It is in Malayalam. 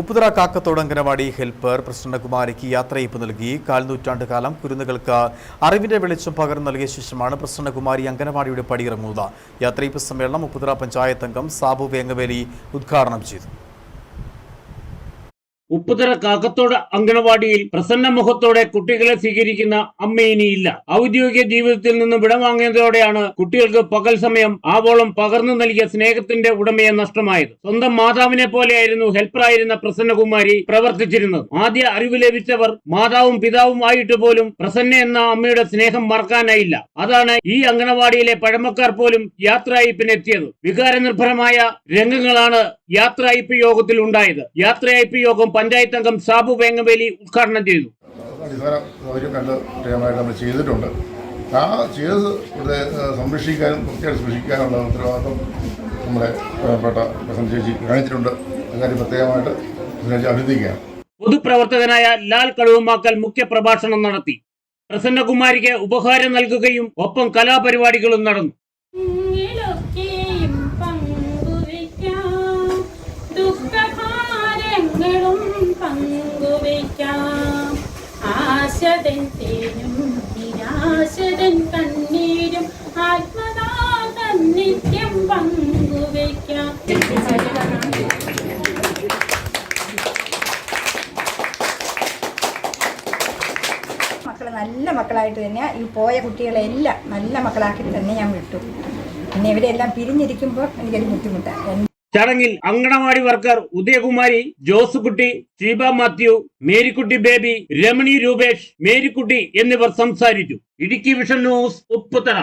ഉപ്പുതറ കാക്കത്തോട് അംഗനവാടി ഹെൽപ്പർ പ്രസന്നകുമാരിക്ക് യാത്രയപ്പ് നൽകി. കാൽനൂറ്റാണ്ട് കാലം കുരുന്നുകൾക്ക് അറിവിന്റെ വെളിച്ചം പകർന്നു നൽകിയ ശേഷമാണ് പ്രസന്നകുമാരി അംഗനവാടിയുടെ പടിയിറങ്ങുന്നത്. യാത്രയപ്പ് സമ്മേളനം ഉപ്പുതറ പഞ്ചായത്ത് അംഗം സാബു വേങ്ങവേലി ഉദ്ഘാടനം ചെയ്തു. ഉപ്പുതറ കാക്കത്തോട് അങ്കണവാടിയിൽ പ്രസന്ന മുഖത്തോടെ കുട്ടികളെ സ്വീകരിക്കുന്ന അമ്മ ഇനിയില്ല. ഔദ്യോഗിക ജീവിതത്തിൽ നിന്ന് വിടവാങ്ങിയതോടെയാണ് കുട്ടികൾക്ക് പകൽ സമയം ആവോളം പകർന്നു നൽകിയ സ്നേഹത്തിന്റെ ഉടമയെ നഷ്ടമായത്. സ്വന്തം മാതാവിനെ പോലെയായിരുന്നു ഹെൽപ്പറായിരുന്ന പ്രസന്നകുമാരി പ്രവർത്തിച്ചിരുന്നത്. ആദ്യ അറിവ് ലഭിച്ചവർ മാതാവും പിതാവും ആയിട്ട് പോലും പ്രസന്ന എന്ന അമ്മയുടെ സ്നേഹം മറക്കാനായില്ല. അതാണ് ഈ അങ്കണവാടിയിലെ പഴമക്കാർ പോലും യാത്രയയപ്പിനെത്തിയത് വികാരനിർഭരമായ രംഗങ്ങളാണ് യാത്രയപ്പ് യോഗത്തിൽ ഉണ്ടായത് യാത്രയപ്പ് യോഗം പഞ്ചായത്ത് അംഗം സാബു വേങ്ങവേലി ഉദ്ഘാടനം ചെയ്തു. അടിസ്ഥാന പ്രത്യേകമായിട്ട് നമ്മൾ ചെയ്തിട്ടുണ്ട്. ആ ചെയ്ത് ഇവിടെ സംരക്ഷിക്കാനും വൃത്തിയായിട്ട് സൂക്ഷിക്കാനുള്ള ഉത്തരവാദിത്വം നമ്മുടെ പ്രധാനപ്പെട്ട പ്രസന്ന ചേച്ചി കാണിച്ചിട്ടുണ്ട്. അക്കാര്യം പ്രത്യേകമായിട്ട് അഭിനന്ദിക്കുകയാണ് പൊതുപ്രവർത്തകനായ ലാൽ കഴുവുമാക്കൽ മുഖ്യ പ്രഭാഷണം നടത്തി. പ്രസന്നകുമാരിക്ക് ഉപഹാരം നൽകുകയും ഒപ്പം കലാപരിപാടികളും നടന്നു. ആശതൻ തേനും നിരാശതൻ കണ്ണീരും ആത്മദാഹം നിത്യം പങ്കുവയ്ക്കാം നല്ല മക്കളായിട്ട് തന്നെ ഈ പോയ കുട്ടികളെല്ലാം നല്ല മക്കളാക്കി തന്നെ ഞാൻ വിട്ടു. പിന്നെ ഇവരെല്ലാം പിരിഞ്ഞിരിക്കുമ്പോൾ എനിക്കൊരു ബുദ്ധിമുട്ടാണ് ചടങ്ങിൽ അങ്കണവാടി വർക്കർ ഉദയകുമാരി ജോസുകുട്ടി ഷീബ മാത്യു മേരിക്കുട്ടി ബേബി രമണി രൂപേഷ് മേരിക്കുട്ടി എന്നിവർ സംസാരിച്ചു. Idukki vision news Upputhara.